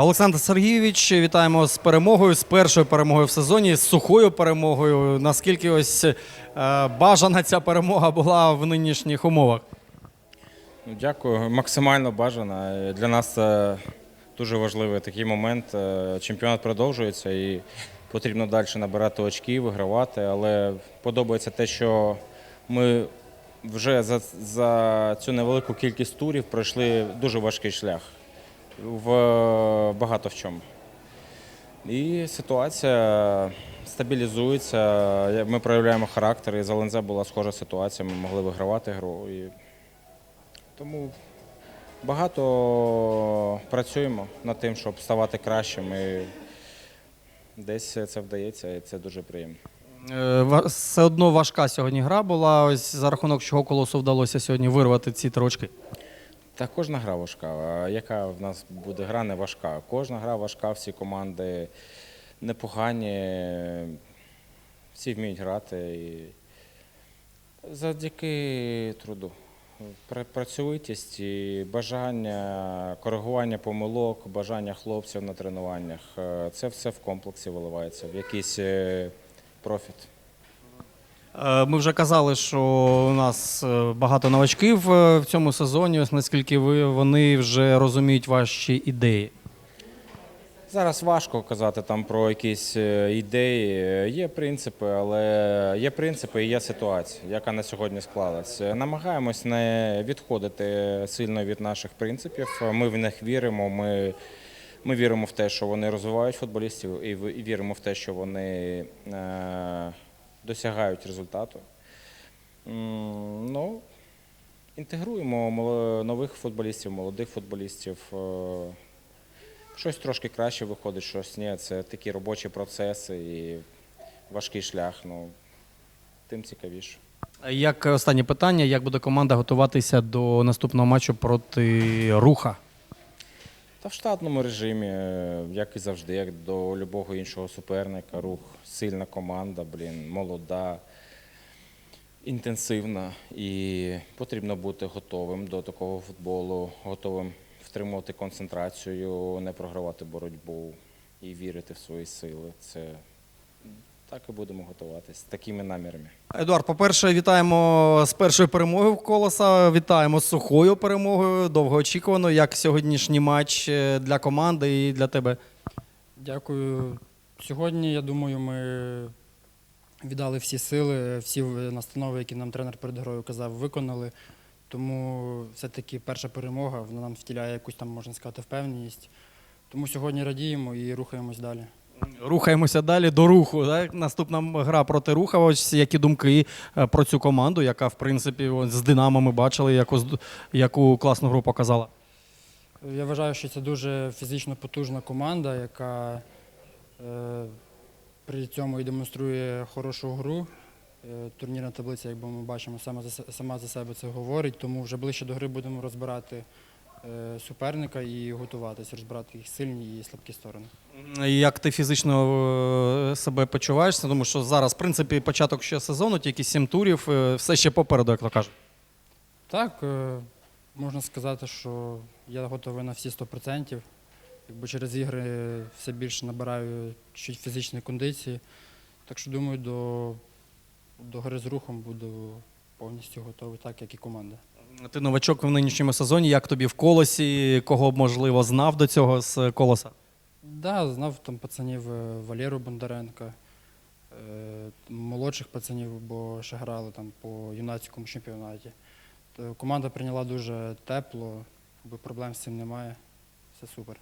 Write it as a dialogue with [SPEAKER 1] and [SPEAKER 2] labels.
[SPEAKER 1] Олександр Сергійович, вітаємо з перемогою, з першою перемогою в сезоні, з сухою перемогою. Наскільки ось е, бажана ця перемога була в нинішніх умовах?
[SPEAKER 2] Ну, Дякую, максимально бажано. Для нас це дуже важливий такий момент. Е, Чемпіонат продовжується і потрібно далі набирати очки, вигравати. Але подобається те, що ми вже за, за цю невелику кількість турів пройшли дуже важкий шлях в багато в чому. І ситуація стабілізується. Ми проявляємо характер, і за Лензе була схожа ситуація. Ми могли вигравати гру. І тому багато працюємо над тим, щоб ставати кращим. Десь це вдається, і це дуже приємно.
[SPEAKER 1] Е, Все одно важка сьогодні гра була. Ось за рахунок чого колосу вдалося сьогодні вирвати ці три очки.
[SPEAKER 2] Та кожна гра важка. А яка в нас буде гра не важка? Кожна гра важка, всі команди непогані, всі вміють грати. І завдяки труду. Пра- Працьовитість і бажання, коригування помилок, бажання хлопців на тренуваннях. Е, Це все в комплексі виливається в якийсь е, профіт.
[SPEAKER 1] Е, Ми вже казали, що у нас багато новачків в цьому сезоні. Наскільки ви вони вже розуміють ваші ідеї.
[SPEAKER 2] Зараз важко казати там про якісь е, ідеї. Є принципи, але є принципи і є ситуація, яка на сьогодні склалась. Е, Намагаємось не відходити сильно від наших принципів. Ми в них віримо. Ми, ми віримо в те, що вони розвивають футболістів, і віримо в те, що вони е, досягають результату. Ну, інтегруємо нових футболістів, молодих футболістів. Е, Щось трошки краще виходить, щось ні. Це такі робочі процеси і важкий шлях. Ну, тим цікавіше.
[SPEAKER 1] Як останнє питання, як буде команда готуватися до наступного матчу проти руха?
[SPEAKER 2] Та в штатному режимі, е, як і завжди, як до любого іншого суперника, рух сильна команда, блін, молода, інтенсивна. І потрібно бути готовим до такого футболу, готовим втримувати концентрацію, не програвати боротьбу і вірити в свої сили. Це так і будемо готуватись з такими намірами.
[SPEAKER 1] Едуард, по-перше, вітаємо з першою перемогою в колоса. Вітаємо з сухою перемогою. Довгоочікувано, як сьогоднішній матч е, для команди і для тебе.
[SPEAKER 3] Дякую. Сьогодні, я думаю, ми віддали всі сили, всі настанови, які нам тренер перед грою казав, виконали. Тому все-таки перша перемога вона нам втіляє якусь там, можна сказати, впевненість. Тому сьогодні радіємо і рухаємось далі.
[SPEAKER 1] Рухаємося далі до руху. Так? Наступна гра проти руха. Ось які думки е, про цю команду, яка, в принципі, з Динамо ми бачили, яку, яку класну гру показала.
[SPEAKER 3] Я вважаю, що це дуже фізично потужна команда, яка е, при цьому і демонструє хорошу гру. Е, турнірна таблиця, як ми бачимо, сама за, себе це говорить, тому вже ближче до гри будемо розбирати е, суперника і готуватися, розбирати їх сильні і слабкі сторони.
[SPEAKER 1] Як ти фізично е, себе почуваєш? Тому що зараз, в принципі, початок ще сезону, тільки сім турів, все ще попереду, як то кажуть.
[SPEAKER 3] Так, можна сказати, що я готовий на всі 100%. Якби через ігри все більше набираю чуть фізичної кондиції. Так що думаю, до, до гри з рухом буду повністю готовий, так як і команда.
[SPEAKER 1] Ти новачок в нинішньому сезоні. Як тобі в колосі? Кого б, можливо знав до цього з колоса?
[SPEAKER 3] Да, знав там пацанів е, Валеру Бондаренка, е, молодших пацанів, бо ще грали там по юнацькому чемпіонаті. То команда прийняла дуже тепло, якби проблем з цим немає. Все супер.